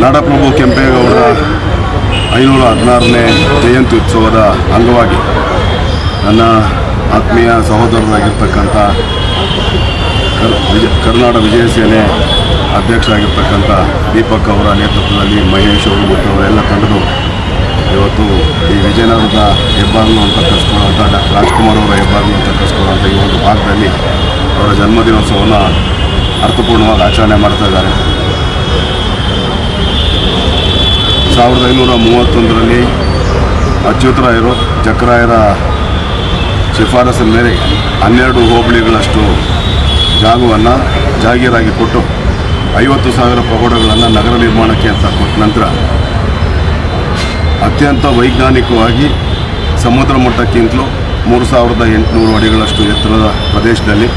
ನಾಡಪ್ರಭು ಕೆಂಪೇಗೌಡರ ಐನೂರ ಹದಿನಾರನೇ ಜಯಂತಿ ಉತ್ಸವದ ಅಂಗವಾಗಿ ನನ್ನ ಆತ್ಮೀಯ ಸಹೋದರರಾಗಿರ್ತಕ್ಕಂಥ ಕರ್ ವಿಜ ಕರ್ನಾಟಕ ವಿಜಯ ಸೇನೆ ಅಧ್ಯಕ್ಷರಾಗಿರ್ತಕ್ಕಂಥ ದೀಪಕ್ ಅವರ ನೇತೃತ್ವದಲ್ಲಿ ಮಹೇಶ್ ಅವರು ಮತ್ತು ಅವರೆಲ್ಲ ತಂಡರು ಇವತ್ತು ಈ ವಿಜಯನಗರದ ಹೆಬ್ಬಾಗಿಲು ಅಂತ ಕರೆಸ್ಕೊಳ್ಳುವಂಥ ಡಾಕ್ಟರ್ ರಾಜ್ಕುಮಾರ್ ಅವರ ಹೆಬ್ಬಾಗಿಲು ಅಂತ ಕರೆಸ್ಕೊಳ್ಳುವಂಥ ಈ ಒಂದು ಭಾಗದಲ್ಲಿ ಅವರ ಜನ್ಮದಿನೋತ್ಸವವನ್ನು ಅರ್ಥಪೂರ್ಣವಾಗಿ ಆಚರಣೆ ಮಾಡ್ತಾ ಇದ್ದಾರೆ. ಸಾವಿರದ ಐನೂರ ಮೂವತ್ತೊಂದರಲ್ಲಿ ಅಚ್ಯುತರಾಯರು, ಚಕ್ರಾಯರ ಶಿಫಾರಸಿನ ಮೇಲೆ ಹನ್ನೆರಡು ಹೋಬಳಿಗಳಷ್ಟು ಜಾಗವನ್ನು ಜಾಗೀರಾಗಿ ಕೊಟ್ಟು ಐವತ್ತು ಸಾವಿರ ಪಗೋಡಗಳನ್ನು ನಗರ ನಿರ್ಮಾಣಕ್ಕೆ ಅಂತ ಕೊಟ್ಟ ನಂತರ ಅತ್ಯಂತ ವೈಜ್ಞಾನಿಕವಾಗಿ ಸಮುದ್ರ ಮಟ್ಟಕ್ಕಿಂತಲೂ ಮೂರು ಸಾವಿರದ ಎಂಟುನೂರು ಅಡಿಗಳಷ್ಟು ಎತ್ತರದ ಪ್ರದೇಶದಲ್ಲಿ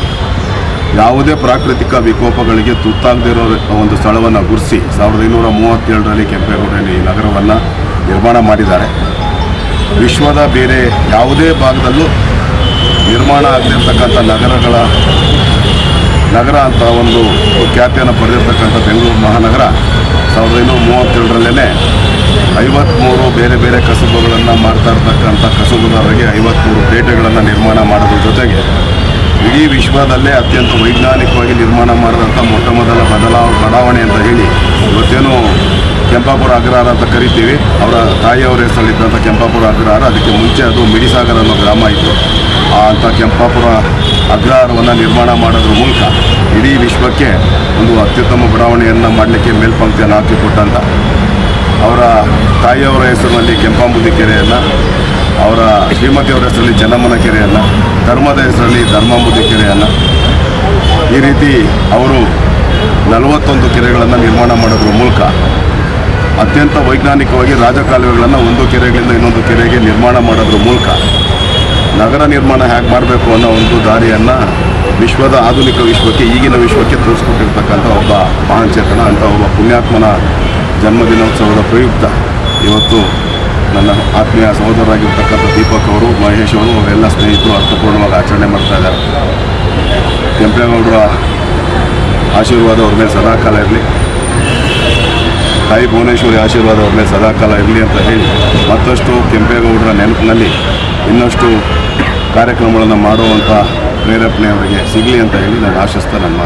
ಯಾವುದೇ ಪ್ರಾಕೃತಿಕ ವಿಕೋಪಗಳಿಗೆ ತುತ್ತಾಗದಿರೋ ಒಂದು ಸ್ಥಳವನ್ನು ಗುರ್ಸಿ ಸಾವಿರದ ಐನೂರ ಮೂವತ್ತೇಳರಲ್ಲಿ ಕೆಂಪೇಗೌಡರಲ್ಲಿ ಈ ನಗರವನ್ನು ನಿರ್ಮಾಣ ಮಾಡಿದ್ದಾರೆ. ವಿಶ್ವದ ಬೇರೆ ಯಾವುದೇ ಭಾಗದಲ್ಲೂ ನಿರ್ಮಾಣ ಆಗದಿರ್ತಕ್ಕಂಥ ನಗರಗಳ ನಗರ ಅಂತ ಒಂದು ಖ್ಯಾತಿಯನ್ನು ಪಡೆದಿರ್ತಕ್ಕಂಥ ಬೆಂಗಳೂರು ಮಹಾನಗರ ಸಾವಿರದ ಐನೂರ ಮೂವತ್ತೇಳರಲ್ಲೇ ಐವತ್ತ್ಮೂರು ಬೇರೆ ಬೇರೆ ಕಸುಬುಗಳನ್ನು ಮಾಡ್ತಾ ಇರ್ತಕ್ಕಂಥ ಕಸುಬುದಾರರಿಗೆ ಐವತ್ತ್ಮೂರು ಪೇಟೆಗಳನ್ನು ನಿರ್ಮಾಣ ಮಾಡೋದ್ರ ಜೊತೆಗೆ ಇಡೀ ವಿಶ್ವದಲ್ಲೇ ಅತ್ಯಂತ ವೈಜ್ಞಾನಿಕವಾಗಿ ನಿರ್ಮಾಣ ಮಾಡಿದಂಥ ಮೊಟ್ಟ ಮೊದಲ ಬದಲಾವ, ಬಡಾವಣೆ ಅಂತ ಹೇಳಿ ಇವತ್ತೇನು ಕೆಂಪಾಪುರ ಅಗ್ರಹಾರ ಅಂತ ಕರಿತೀವಿ. ಅವರ ತಾಯಿಯವರ ಹೆಸರಲ್ಲಿದ್ದಂಥ ಕೆಂಪಾಪುರ ಅಗ್ರಹಾರ ಅದಕ್ಕೆ ಮುಂಚೆ ಅದು ಮಿಡಿಸಾಗರ ಅನ್ನೋ ಗ್ರಾಮ ಇತ್ತು. ಆ ಅಂಥ ಕೆಂಪಾಪುರ ಅಗ್ರಹಾರವನ್ನು ನಿರ್ಮಾಣ ಮಾಡೋದ್ರ ಮೂಲಕ ಇಡೀ ವಿಶ್ವಕ್ಕೆ ಒಂದು ಅತ್ಯುತ್ತಮ ಬಡಾವಣೆಯನ್ನು ಮಾಡಲಿಕ್ಕೆ ಮೇಲ್ಪಂಕ್ತಿಯನ್ನು ಹಾಕಿಕೊಟ್ಟಂಥ ಅವರ ತಾಯಿಯವರ ಹೆಸರಿನಲ್ಲಿ ಕೆಂಪಾಂಬುದಿ ಕೆರೆಯನ್ನು ಅವರ ಶ್ರೀಮತಿಯವರ ಹೆಸರಲ್ಲಿ ಜನಮನ ಕೆರೆಯನ್ನು ಧರ್ಮದ ಹೆಸರಲ್ಲಿ ಧರ್ಮಾಂಬುದಿ ಕೆರೆಯನ್ನು ಈ ರೀತಿ ಅವರು ನಲವತ್ತೊಂದು ಕೆರೆಗಳನ್ನು ನಿರ್ಮಾಣ ಮಾಡೋದ್ರ ಮೂಲಕ ಅತ್ಯಂತ ವೈಜ್ಞಾನಿಕವಾಗಿ ರಾಜಕಾಲುವೆಗಳನ್ನು ಒಂದು ಕೆರೆಗಳಿಂದ ಇನ್ನೊಂದು ಕೆರೆಗೆ ನಿರ್ಮಾಣ ಮಾಡೋದ್ರ ಮೂಲಕ ನಗರ ನಿರ್ಮಾಣ ಹೇಗೆ ಮಾಡಬೇಕು ಅನ್ನೋ ಒಂದು ದಾರಿಯನ್ನು ವಿಶ್ವದ ಆಧುನಿಕ ವಿಶ್ವಕ್ಕೆ, ಈಗಿನ ವಿಶ್ವಕ್ಕೆ ತೋರಿಸ್ಕೊಟ್ಟಿರ್ತಕ್ಕಂಥ ಒಬ್ಬ ಮಹಾನ್ ಚೇತನ ಅಂತ ಒಬ್ಬ ಪುಣ್ಯಾತ್ಮನ ಜನ್ಮದಿನೋತ್ಸವದ ಪ್ರಯುಕ್ತ ಇವತ್ತು ನನ್ನ ಆತ್ಮೀಯ ಸಹೋದರರಾಗಿರ್ತಕ್ಕಂಥ ದೀಪಕ್ ಅವರು, ಮಹೇಶ್ ಅವರು, ಅವರೆಲ್ಲ ಸ್ನೇಹಿತರು ಅರ್ಥಪೂರ್ಣವಾಗಿ ಆಚರಣೆ ಮಾಡ್ತಾ ಇದ್ದಾರೆ. ಕೆಂಪೇಗೌಡರ ಆಶೀರ್ವಾದ ಅವ್ರ ಮೇಲೆ ಸದಾಕಾಲ ಇರಲಿ. ತಾಯಿ ಭುವನೇಶ್ವರಿ ಆಶೀರ್ವಾದ ಅವ್ರ ಮೇಲೆ ಸದಾಕಾಲ ಇರಲಿ ಅಂತ ಹೇಳಿ ಮತ್ತಷ್ಟು ಕೆಂಪೇಗೌಡರ ನೆನಪಿನಲ್ಲಿ ಇನ್ನಷ್ಟು ಕಾರ್ಯಕ್ರಮಗಳನ್ನು ಮಾಡುವಂಥ ಪ್ರೇರೇಪಣೆ ಅವರಿಗೆ ಸಿಗಲಿ ಅಂತ ಹೇಳಿ ನಾನು ಆಶಿಸ್ತಾ, ನನ್ನ